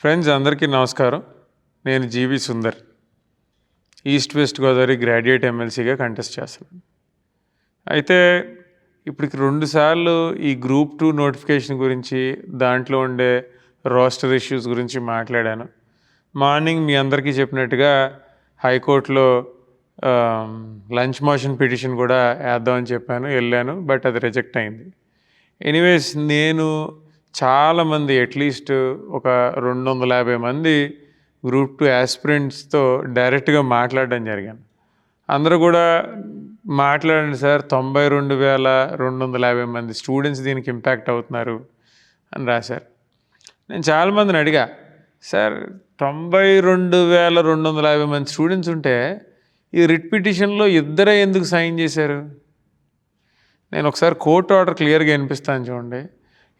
Friends అందరికీ నమస్కారం. నేను G V Sundar. East west Godavari graduate ఎమ్మెల్సీగా కంటెస్ట్ చేస్తున్నాను. అయితే ఇప్పటికి రెండు సార్లు ఈ గ్రూప్ టూ నోటిఫికేషన్ గురించి దాంట్లో ఉండే రోస్టర్ ఇష్యూస్ గురించి మాట్లాడాను. మార్నింగ్ మీ అందరికీ చెప్పినట్టుగా హైకోర్టులో లంచ్ మోషన్ పిటిషన్ కూడా వేద్దామని చెప్పాను వెళ్ళాను బట్ అది రిజెక్ట్ అయింది. ఎనీవేస్ నేను చాలామంది అట్లీస్ట్ ఒక రెండు వందల యాభై మంది గ్రూప్ టూ యాస్పిరెంట్స్తో డైరెక్ట్గా మాట్లాడడం జరిగాను అందరూ కూడా మాట్లాడండి సార్ తొంభై రెండు వేల రెండు వందల యాభై మంది స్టూడెంట్స్ దీనికి ఇంపాక్ట్ అవుతున్నారు అని రాశారు. నేను చాలామందిని అడిగా సార్ తొంభై రెండు వేల రెండు వందల యాభై మంది స్టూడెంట్స్ ఉంటే ఈ రిట్ పిటిషన్లో ఇద్దరే ఎందుకు సైన్ చేశారు? నేను ఒకసారి కోర్టు ఆర్డర్ క్లియర్గా వినిపిస్తాను చూడండి.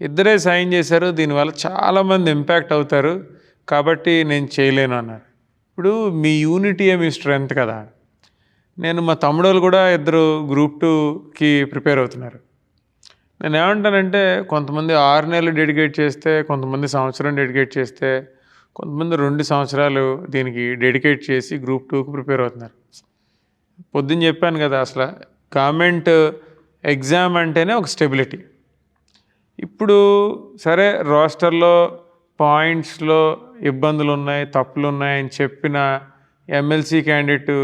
ఇద్దరే సైన్ చేశారు దీనివల్ల చాలామంది ఇంపాక్ట్ అవుతారు. కాబట్టి నేను చేయలేను అన్నారు ఇప్పుడు మీ యూనిటీయే మీ స్ట్రెంగ్త్ కదా. నేను మా తమ్ముడోళ్ళు వాళ్ళు కూడా ఇద్దరు గ్రూప్ టూకి ప్రిపేర్ అవుతున్నారు. నేను ఏమంటానంటే కొంతమంది ఆరు నెలలు డెడికేట్ చేస్తే కొంతమంది సంవత్సరం డెడికేట్ చేస్తే కొంతమంది రెండు సంవత్సరాలు దీనికి డెడికేట్ చేసి గ్రూప్ టూకి ప్రిపేర్ అవుతున్నారు. పొద్దున్న చెప్పాను కదా అసలు గవర్నమెంట్ ఎగ్జామ్ అంటేనే ఒక స్టెబిలిటీ. ఇప్పుడు సరే రోస్టర్లో పాయింట్స్లో ఇబ్బందులు ఉన్నాయి తప్పులు ఉన్నాయని చెప్పిన ఎమ్మెల్సీ క్యాండిడేట్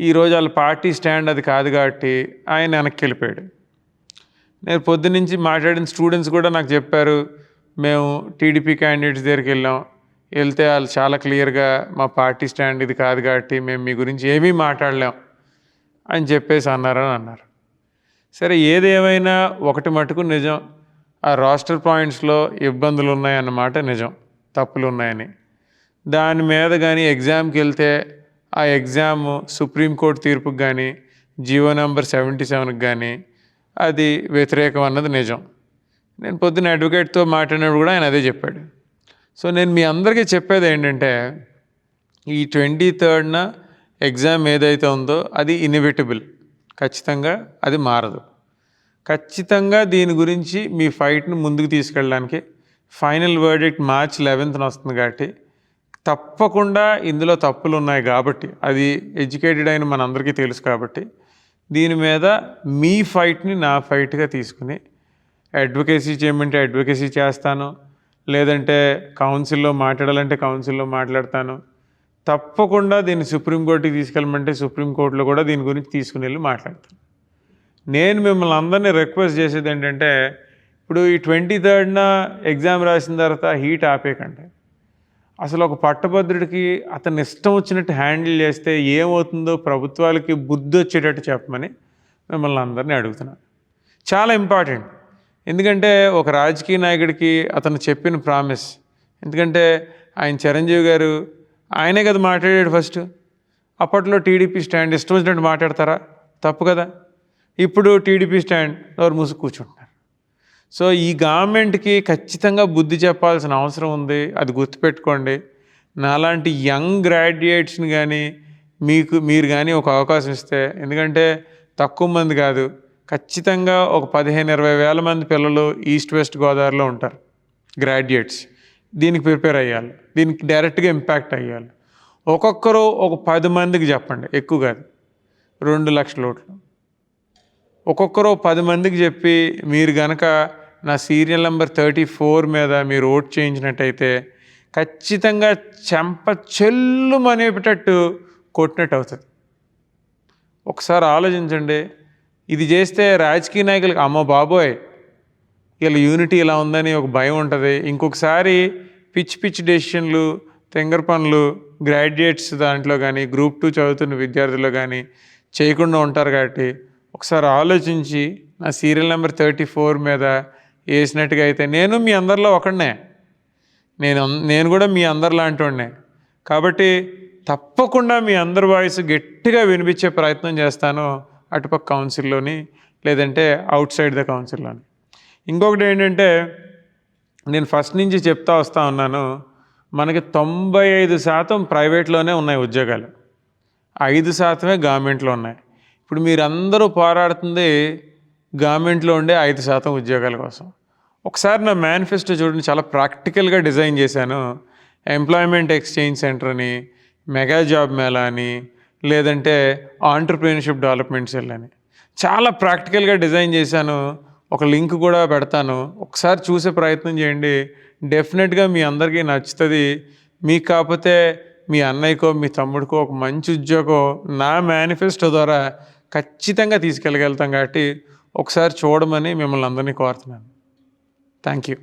ఈరోజు వాళ్ళ పార్టీ స్టాండ్ అది కాదు కాబట్టి ఆయన వెనక్కి వెళ్ళిపోయాడు. నేను పొద్దునుంచి మాట్లాడిన స్టూడెంట్స్ కూడా నాకు చెప్పారు మేము టీడీపీ క్యాండిడేట్స్ దగ్గరికి వెళ్ళాం. వెళ్తే వాళ్ళు చాలా క్లియర్గా మా పార్టీ స్టాండ్ ఇది కాదు కాబట్టి మేము మీ గురించి ఏమీ మాట్లాడలేం అని చెప్పేసి అన్నారని అన్నారు. సరే ఏదేమైనా ఒకటి మటుకు నిజం. ఆ రాస్టర్ పాయింట్స్లో ఇబ్బందులు ఉన్నాయన్నమాట నిజం. తప్పులు ఉన్నాయని దాని మీద కానీ ఎగ్జామ్కి వెళ్తే ఆ ఎగ్జామ్ సుప్రీంకోర్టు తీర్పుకి కానీ జీవో నెంబర్ సెవెంటీ సెవెన్కి కానీ అది వ్యతిరేకం అన్నది నిజం. నేను పొద్దున్న అడ్వకేట్తో మాట్లాడినప్పుడు కూడా ఆయన అదే చెప్పాడు. సో నేను మీ అందరికీ చెప్పేది ఏంటంటే ఈ ట్వంటీ థర్డ్న ఎగ్జామ్ ఏదైతే ఉందో అది ఇన్విటబుల్ ఖచ్చితంగా అది మారదు. ఖచ్చితంగా దీని గురించి మీ ఫైట్ను ముందుకు తీసుకెళ్ళడానికి ఫైనల్ వర్డిక్ట్ మార్చ్ లెవెన్త్న వస్తుంది కాబట్టి తప్పకుండా ఇందులో తప్పులు ఉన్నాయి కాబట్టి అది ఎడ్యుకేటెడ్ అయిన మనందరికీ తెలుసు కాబట్టి దీని మీద మీ ఫైట్ని నా ఫైట్గా తీసుకుని అడ్వకేసీ చేయమంటే అడ్వకేసీ చేస్తాను లేదంటే కౌన్సిల్లో మాట్లాడాలంటే కౌన్సిల్లో మాట్లాడతాను. తప్పకుండా దీన్ని సుప్రీంకోర్టుకి తీసుకెళ్ళమంటే సుప్రీంకోర్టులో కూడా దీని గురించి తీసుకుని వెళ్ళి మాట్లాడతాను. నేను మిమ్మల్ని అందరినీ రిక్వెస్ట్ చేసేది ఏంటంటే ఇప్పుడు ఈ ట్వంటీ థర్డ్న ఎగ్జామ్ రాసిన తర్వాత హీట్ ఆపేకండి అసలు ఒక పట్టభద్రుడికి అతను ఇష్టం వచ్చినట్టు హ్యాండిల్ చేస్తే ఏమవుతుందో ప్రభుత్వాలకి బుద్ధి వచ్చేటట్టు చెప్పమని మిమ్మల్ని అందరినీ అడుగుతున్నాను. చాలా ఇంపార్టెంట్ ఎందుకంటే ఒక రాజకీయ నాయకుడికి అతను చెప్పిన ప్రామిస్ ఎందుకంటే ఆయన చిరంజీవి గారు ఆయనే కదా మాట్లాడాడు ఫస్ట్ అప్పట్లో టీడీపీ స్టాండ్ ఇష్టం వచ్చినట్టు మాట్లాడతారా? తప్పు కదా. ఇప్పుడు టీడీపీ స్టాండ్ ఎవరు మూసి కూర్చుంటున్నారు సో ఈ గవర్నమెంట్కి ఖచ్చితంగా బుద్ధి చెప్పాల్సిన అవసరం ఉంది. అది గుర్తుపెట్టుకోండి. నాలాంటి యంగ్ గ్రాడ్యుయేట్స్ని కానీ మీకు మీరు కానీ ఒక అవకాశం ఇస్తే ఎందుకంటే తక్కువ మంది కాదు ఖచ్చితంగా ఒక పదిహేను ఇరవై వేల మంది పిల్లలు ఈస్ట్ వెస్ట్ గోదావరిలో ఉంటారు. గ్రాడ్యుయేట్స్. దీనికి ప్రిపేర్ అయ్యాలి. దీనికి డైరెక్ట్గా ఇంపాక్ట్ అయ్యాలి. ఒక్కొక్కరు ఒక పది మందికి చెప్పండి. ఎక్కువ కాదు. రెండు లక్షల ఓట్లు. ఒక్కొక్కరు పది మందికి చెప్పి మీరు గనక నా సీరియల్ నెంబర్ థర్టీ ఫోర్ మీద మీరు ఓట్ చేయించినట్టయితే ఖచ్చితంగా చెంప చెల్లు అనేటట్టు కొట్టినట్టు అవుతుంది. ఒకసారి ఆలోచించండి. ఇది చేస్తే రాజకీయ నాయకులకు అమ్మ బాబోయ్ వీళ్ళ యూనిటీ ఇలా ఉందని ఒక భయం ఉంటుంది. ఇంకొకసారి పిచ్చి పిచ్చి డెసిషన్లు తెంగర పనులు గ్రాడ్యుయేట్స్ దాంట్లో కానీ గ్రూప్ టూ చదువుతున్న విద్యార్థుల్లో కానీ చేయకుండా ఉంటారు కాబట్టి ఒకసారి ఆలోచించి నా సీరియల్ నెంబర్ థర్టీ ఫోర్ మీద వేసినట్టుగా అయితే నేను మీ అందరిలో ఒకడినే. నేను నేను కూడా మీ అందరిలాంటి వాడినే. కాబట్టి తప్పకుండా మీ అందరి వాయిస్ గట్టిగా వినిపించే ప్రయత్నం చేస్తాను అటుపక్క కౌన్సిల్లోని లేదంటే అవుట్ సైడ్ ద కౌన్సిల్లోని. ఇంకొకటి ఏంటంటే నేను ఫస్ట్ నుంచి చెప్తా వస్తూ ఉన్నాను మనకి తొంభై ఐదు శాతం ప్రైవేట్లోనే ఉన్నాయి ఉద్యోగాలు. ఐదు శాతమే గవర్నమెంట్లో ఉన్నాయి. ఇప్పుడు మీరందరూ పోరాడుతుంది గవర్నమెంట్లో ఉండే ఐదు శాతం ఉద్యోగాల కోసం. ఒకసారి నా మేనిఫెస్టో చూడండి చాలా ప్రాక్టికల్గా డిజైన్ చేశాను. ఎంప్లాయ్మెంట్ ఎక్స్చేంజ్ సెంటర్ అని మెగా జాబ్ మేళా అని లేదంటే ఆంటర్ప్రీనర్షిప్ డెవలప్మెంట్ సెల్ అని. చాలా ప్రాక్టికల్గా డిజైన్ చేశాను. ఒక లింక్ కూడా పెడతాను. ఒకసారి చూసే ప్రయత్నం చేయండి. డెఫినెట్గా మీ అందరికీ నచ్చుతుంది. మీకు కాకపోతే మీ అన్నయ్యకో మీ తమ్ముడికో ఒక మంచి ఉద్యోగం నా మేనిఫెస్టో ద్వారా ఖచ్చితంగా తీసుకెళ్ళగలుగుతాం కాబట్టి ఒకసారి చూడమని మిమ్మల్ని అందరినీ కోరుతున్నాను. Thank you.